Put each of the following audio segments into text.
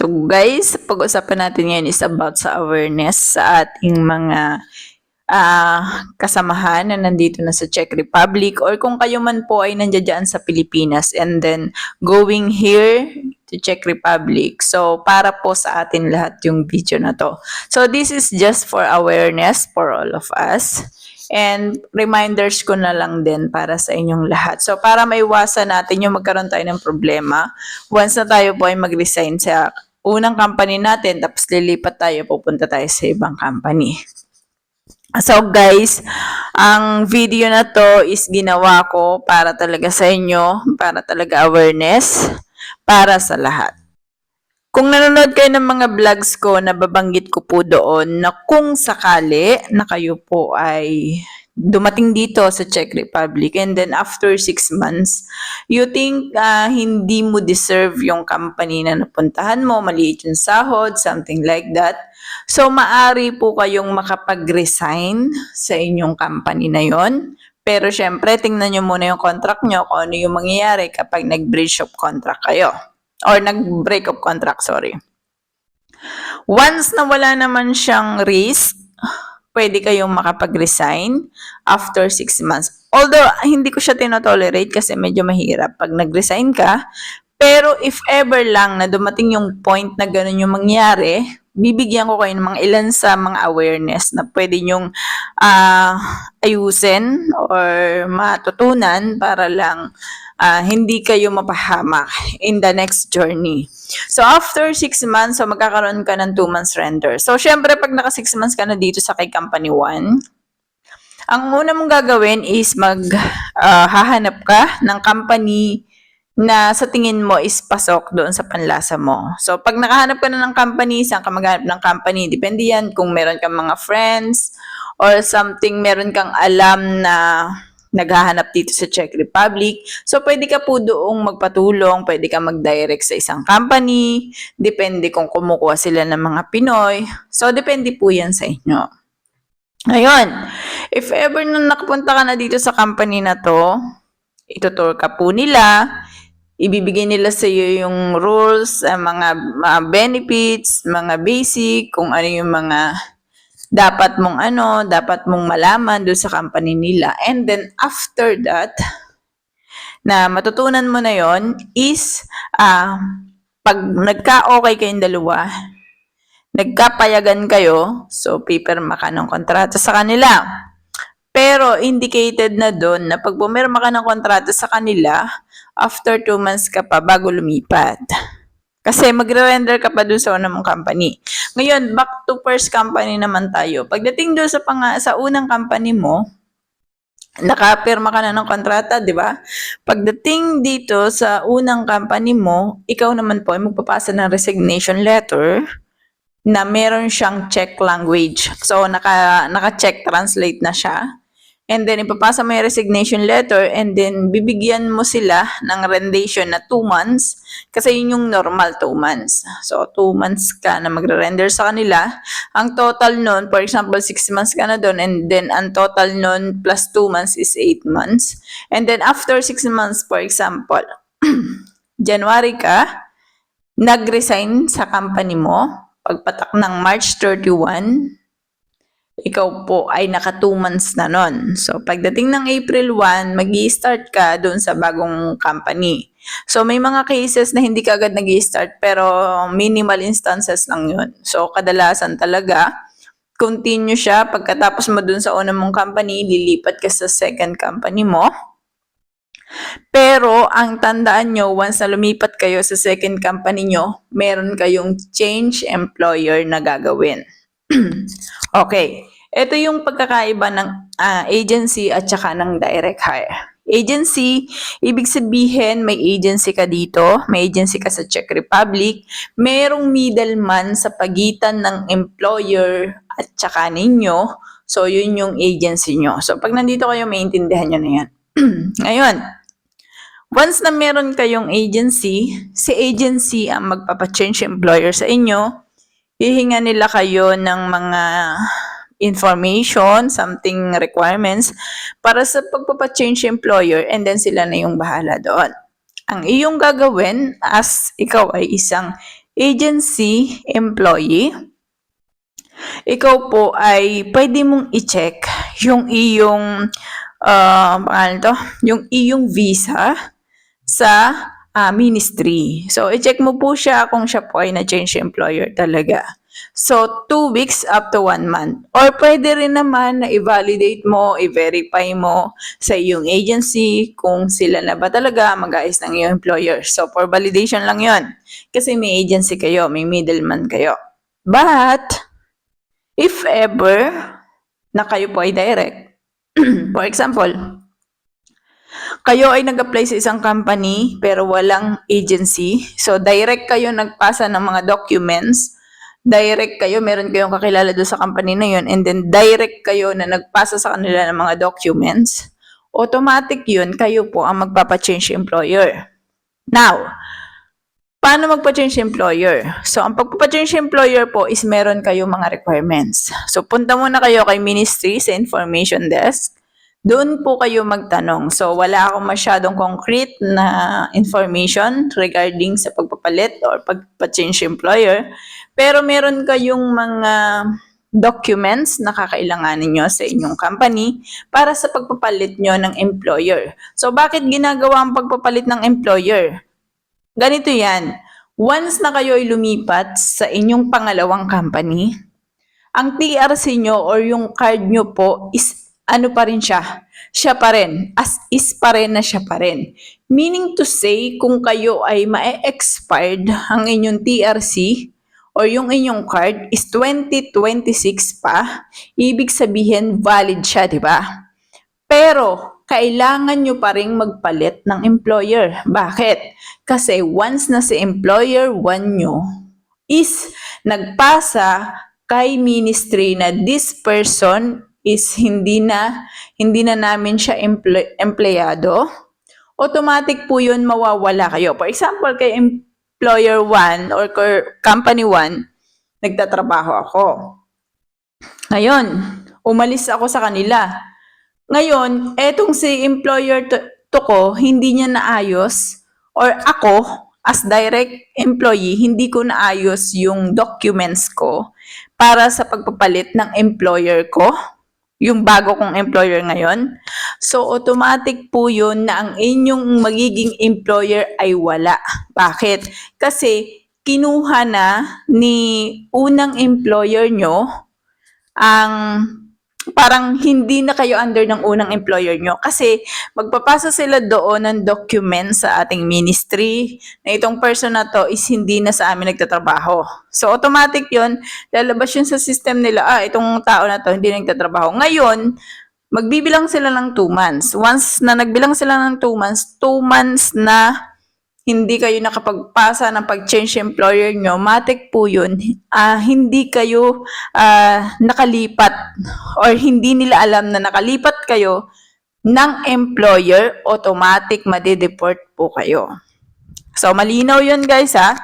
So guys, pag-usapan natin ngayon is about sa awareness sa ating mga ah, kasamahan na nandito na sa Czech Republic or kung kayo man po ay nandiyan sa Pilipinas and then going here to Czech Republic. So para po sa atin lahat yung video na to. So this is just for awareness for all of us. And reminders ko na lang din para sa inyong lahat. So para maiwasan natin yung magkaroon tayo ng problema, once na tayo po ay mag-resign sa unang company natin, tapos lilipat tayo, pupunta tayo sa ibang company. So guys, ang video na to is ginawa ko para talaga sa inyo, para talaga awareness, para sa lahat. Kung nanonood kayo ng mga vlogs ko, nababanggit ko po doon na kung sakali na kayo po ay dumating dito sa Czech Republic and then after six months, you think ah, hindi mo deserve yung company na napuntahan mo, maliit yung sahod, something like that. So, maari po kayong makapag-resign sa inyong company na yon. Pero syempre, tingnan nyo muna yung contract nyo kung ano yung mangyayari kapag nag-breach of contract kayo. Or nag-break of contract, sorry. Once na wala naman siyang risk, pwede kayong makapag-resign after 6 months. Although, hindi ko siya tinotolerate kasi medyo mahirap pag nag-resign ka. Pero if ever lang na dumating yung point na ganun yung mangyari, bibigyan ko kayo ng mga ilan sa mga awareness na pwede nyong ah, ayusin or matutunan para lang ah, hindi kayo mapahamak in the next journey. So, after 6 months, so magkakaroon ka ng 2 months render. So, syempre, pag naka 6 months ka na dito sa kay Company 1, ang una mong gagawin is mag ah, hahanap ka ng company na sa tingin mo is pasok doon sa panlasa mo. So, pag nakahanap ka na ng company, saan ka maghanap ng company? Depende yan kung meron kang mga friends or something, meron kang alam na naghahanap dito sa Czech Republic. So, pwede ka po doong magpatulong, pwede ka mag-direct sa isang company, depende kung kumukuha sila ng mga Pinoy. So, depende po yan sa inyo. Ngayon, if ever na nakapunta ka na dito sa company na to, itutur ka po nila, ibibigay nila sa iyo yung rules, ang mga, mga benefits, mga basic, kung ano yung mga dapat mong ano, dapat mong malaman doon sa company nila. And then after that, na matutunan mo na yon is ah pag nagka-okay kayong dalawa, nagkapayagan kayo, so pipirma ka ng kontrata sa kanila. Pero indicated na doon na pag pumirma ka ng kontrata sa kanila, after 2 months ka pa bago lumipat. Kasi magre-render ka pa doon sa unang mong company. Ngayon, back to first company naman tayo. Pagdating doon sa, pang, sa unang company mo, nakapirma ka na ng kontrata, di ba? Pagdating dito sa unang company mo, ikaw naman po ay magpapasa ng resignation letter na meron siyang Czech language. So, naka, naka-Czech translate na siya. And then, ipapasa mo yung resignation letter and then bibigyan mo sila ng rendition na 2 months kasi yun yung normal 2 months. So, 2 months ka na magre-render sa kanila. Ang total nun, for example, 6 months ka na doon and then ang total nun plus 2 months is 8 months. And then, after 6 months, for example, January ka, nag-resign sa company mo, pagpatak ng March 31, ikaw po ay naka 2 months na nun. So, pagdating ng April 1, mag start ka doon sa bagong company. So, may mga cases na hindi ka agad nag start pero minimal instances lang yun. So, kadalasan talaga, continue siya. Pagkatapos mo doon sa unang mong company, lilipat ka sa second company mo. Pero, ang tandaan nyo, once na lumipat kayo sa second company nyo, meron kayong change employer na gagawin. okay. Ito yung pagkakaiba ng ah, agency at saka ng direct hire. Agency, ibig sabihin may agency ka dito, may agency ka sa Czech Republic, merong middleman sa pagitan ng employer at saka ninyo. So, yun yung agency nyo. So, pag nandito kayo, maintindihan nyo na yan. Ngayon, once na meron kayong agency, si agency ang magpapachange employer sa inyo, hihinga nila kayo ng mga information, something requirements para sa pagpapachange employer and then sila na yung bahala doon. Ang iyong gagawin as ikaw ay isang agency employee, ikaw po ay pwede mong i-check yung iyong uh, pangalan to, yung iyong visa sa ah, ministry. So, i-check mo po siya kung siya po ay na-change employer talaga. So, two weeks up to one month. Or pwede rin naman na i-validate mo, i-verify mo sa iyong agency kung sila na ba talaga mag-ayos ng iyong employer. So, for validation lang yon Kasi may agency kayo, may middleman kayo. But, if ever na kayo po ay direct, for example, kayo ay nag-apply sa isang company pero walang agency. So, direct kayo nagpasa ng mga documents. Direct kayo, meron kayong kakilala doon sa company na yun. And then, direct kayo na nagpasa sa kanila ng mga documents. Automatic yun, kayo po ang magpapa-change employer. Now, paano magpa-change employer? So, ang pagpapa-change employer po is meron kayong mga requirements. So, punta muna kayo kay ministry sa information desk. Doon po kayo magtanong. So, wala akong masyadong concrete na information regarding sa pagpapalit or pagpa-change employer. Pero meron kayong mga documents na kakailanganin nyo sa inyong company para sa pagpapalit nyo ng employer. So, bakit ginagawa ang pagpapalit ng employer? Ganito yan. Once na kayo ay lumipat sa inyong pangalawang company, ang TRC nyo or yung card nyo po is ano pa rin siya? Siya pa rin. As is pa rin na siya pa rin. Meaning to say, kung kayo ay ma-expired ang inyong TRC or yung inyong card is 2026 pa, ibig sabihin valid siya, di ba? Pero, kailangan nyo pa rin magpalit ng employer. Bakit? Kasi once na si employer one nyo is nagpasa kay ministry na this person is hindi na hindi na namin siya emple- empleyado, automatic po yun mawawala kayo. For example, kay employer 1 or company 1, nagtatrabaho ako. Ngayon, umalis ako sa kanila. Ngayon, etong si employer to, to ko, hindi niya naayos or ako as direct employee, hindi ko naayos yung documents ko para sa pagpapalit ng employer ko yung bago kong employer ngayon. So, automatic po yun na ang inyong magiging employer ay wala. Bakit? Kasi kinuha na ni unang employer nyo ang parang hindi na kayo under ng unang employer nyo. Kasi magpapasa sila doon ng document sa ating ministry na itong person na to is hindi na sa amin nagtatrabaho. So automatic yon lalabas yun sa system nila, ah, itong tao na to hindi na nagtatrabaho. Ngayon, magbibilang sila ng 2 months. Once na nagbilang sila ng 2 months, 2 months na hindi kayo nakapagpasa ng pag-change employer nyo, matik po yun, ah, hindi kayo ah, nakalipat or hindi nila alam na nakalipat kayo ng employer, automatic madideport po kayo. So, malinaw yun guys ha.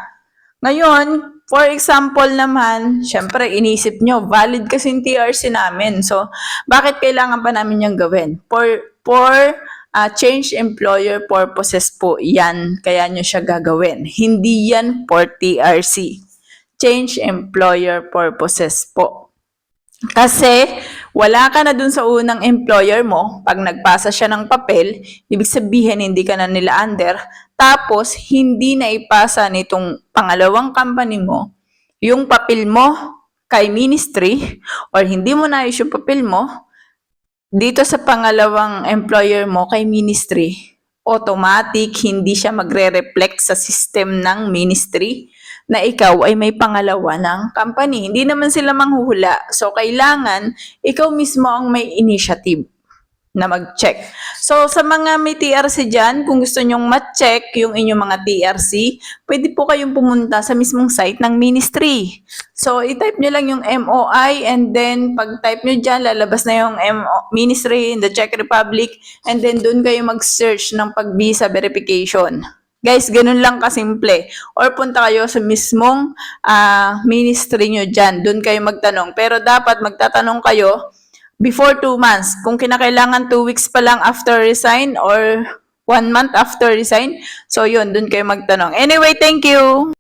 Ngayon, for example naman, syempre inisip nyo, valid kasi yung TRC namin. So, bakit kailangan pa namin yung gawin? For, for uh, change employer purposes po yan, kaya nyo siya gagawin. Hindi yan for TRC. Change employer purposes po. Kasi wala ka na dun sa unang employer mo, pag nagpasa siya ng papel, ibig sabihin hindi ka na nila under, tapos hindi na ipasa nitong pangalawang company mo, yung papel mo kay ministry, or hindi mo na yung papel mo, dito sa pangalawang employer mo kay ministry, automatic hindi siya magre-reflect sa system ng ministry na ikaw ay may pangalawa ng company. Hindi naman sila manghuhula. So, kailangan ikaw mismo ang may initiative na mag-check. So, sa mga may TRC dyan, kung gusto nyong ma-check yung inyong mga TRC, pwede po kayong pumunta sa mismong site ng ministry. So, i-type nyo lang yung MOI and then pag-type nyo dyan, lalabas na yung MO, ministry in the Czech Republic and then doon kayo mag-search ng pag-visa verification. Guys, ganun lang kasimple. Or punta kayo sa mismong ah, ministry nyo dyan. Doon kayo magtanong. Pero dapat magtatanong kayo before two months. Kung kinakailangan two weeks pa lang after resign or one month after resign. So, yun, dun kayo magtanong. Anyway, thank you!